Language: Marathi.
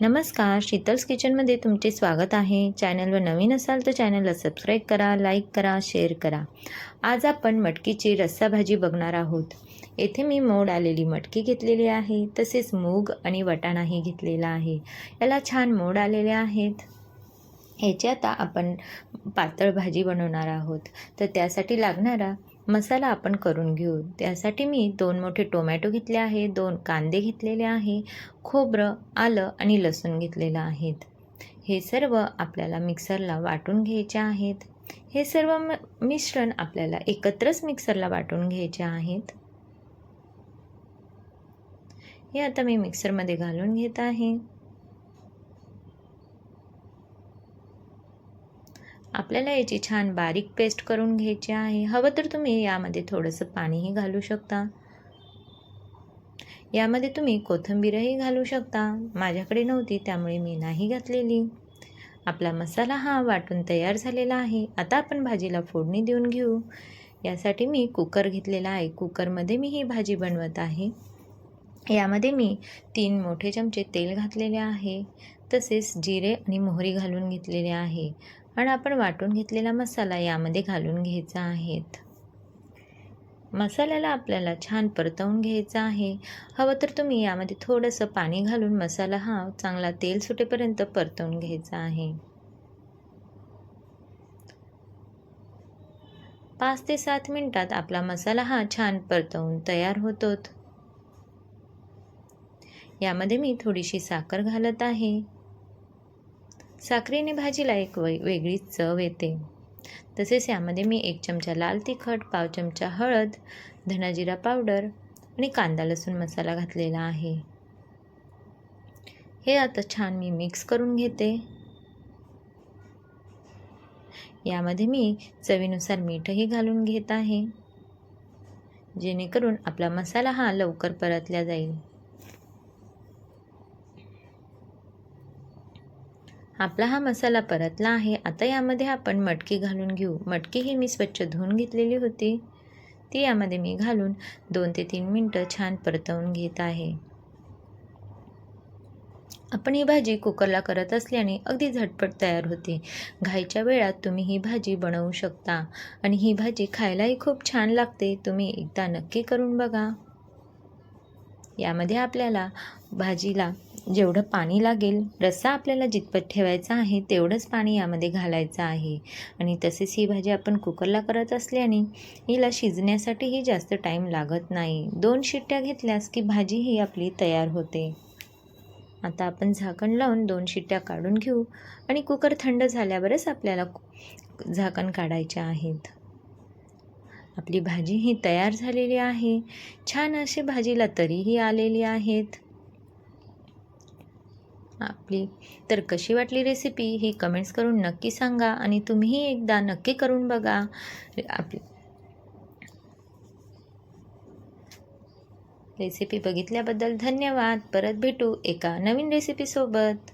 नमस्कार शीतल्स किचनमध्ये तुमचे स्वागत आहे. चॅनलवर नवीन असाल तर चॅनलला सबस्क्राईब करा लाईक करा शेअर करा. आज आपण मटकीची रस्सा भाजी बघणार आहोत. येथे मी मोड आलेली मटकी घेतलेली आहे तसेच मूग आणि वटाणाही घेतलेला आहे. याला छान मोड आलेले आहेत. ह्याची आता आपण पातळ भाजी बनवणार आहोत. तर त्यासाठी लागणारा मसाला आपण करून घेऊ. त्यासाठी मी दोन मोठे टोमॅटो घेतले आहे दोन कांदे घेतलेले आहे खोबरं आलं आणि लसूण घेतलेलं आहेत. हे सर्व आपल्याला मिक्सरला वाटून घ्यायचे आहेत. हे सर्व म मिश्रण आपल्याला एकत्रच मिक्सरला वाटून घ्यायचे आहेत. हे आता मी मिक्सरमध्ये घालून घेत आहे. आपल्याला याची छान बारीक पेस्ट करून घ्यायची आहे. हवं तर तुम्ही यामध्ये थोडंसं पाणीही घालू शकता. यामध्ये तुम्ही कोथिंबीरही घालू शकता. माझ्याकडे नव्हती त्यामुळे मी नाही घातलेली. आपला मसाला हा वाटून तयार झालेला आहे. आता आपण भाजीला फोडणी देऊन घेऊ. यासाठी मी कुकर घेतलेला आहे. कुकरमध्ये मी ही भाजी बनवत आहे. यामध्ये मी तीन मोठे चमचे तेल घातलेले आहे. तसेच जिरे आणि मोहरी घालून घेतलेले आहे. आणि आपण वाटून घेतलेला मसाला यामध्ये घालून घ्यायचा आहेत. मसाल्याला आपल्याला छान परतवून घ्यायचा आहे. हवं तर तुम्ही यामध्ये थोडंसं पाणी घालून मसाला हा चांगला तेल सुटेपर्यंत परतवून घ्यायचा आहे. पाच ते सात मिनटात आपला मसाला हा छान परतवून तयार होतो यामध्ये मी थोडीशी साखर घालत आहे. साखरेने भाजीला एक वे वेगळीच चव येते. तसेच यामध्ये मी एक चमचा लाल तिखट पाव चमचा हळद धनाजिरा पावडर आणि कांदा लसूण मसाला घातलेला आहे. हे आता छान मी मिक्स करून घेते. यामध्ये मी चवीनुसार मीठही घालून घेत आहे. जेणेकरून आपला मसाला हा लवकर परतला जाईल. आपला हा मसाला परतला आहे. आता यामध्ये आपण मटकी घालून घेऊ. मटकी ही मी स्वच्छ धुवून घेतलेली होती. ती यामध्ये मी घालून दोन ते तीन मिनटं छान परतवून घेत आहे. आपण ही भाजी कुकरला करत असल्याने अगदी झटपट तयार होते. घाईच्या वेळात तुम्ही ही भाजी बनवू शकता. आणि ही भाजी खायलाही खूप छान लागते. तुम्ही एकदा नक्की करून बघा. यामध्ये आपल्याला भाजीला जेवढं पाणी लागेल रस्सा आपल्याला जितपत ठेवायचा आहे तेवढंच पाणी यामध्ये घालायचं आहे. आणि तसेच ही भाजी आपण कुकरला करत असल्याने हिला शिजण्यासाठीही जास्त टाईम लागत नाही. दोन शिट्ट्या घेतल्यास की भाजी ही आपली तयार होते. आता आपण झाकण लावून दोन शिट्ट्या काढून घेऊ आणि कुकर थंड झाल्यावरच आपल्याला झाकण काढायचे आहेत. आपली भाजी ही तयार झालेली आहे. छान अशी भाजीला तरीही आलेली आहेत. आपली. तर कशी वाटली रेसिपी ही कमेंट्स करून नक्की सांगा आणि तुम्हीही एकदा नक्की करून बघा. आपली रेसिपी बघितल्याबद्दल धन्यवाद. परत भेटू एका नवीन रेसिपीसोबत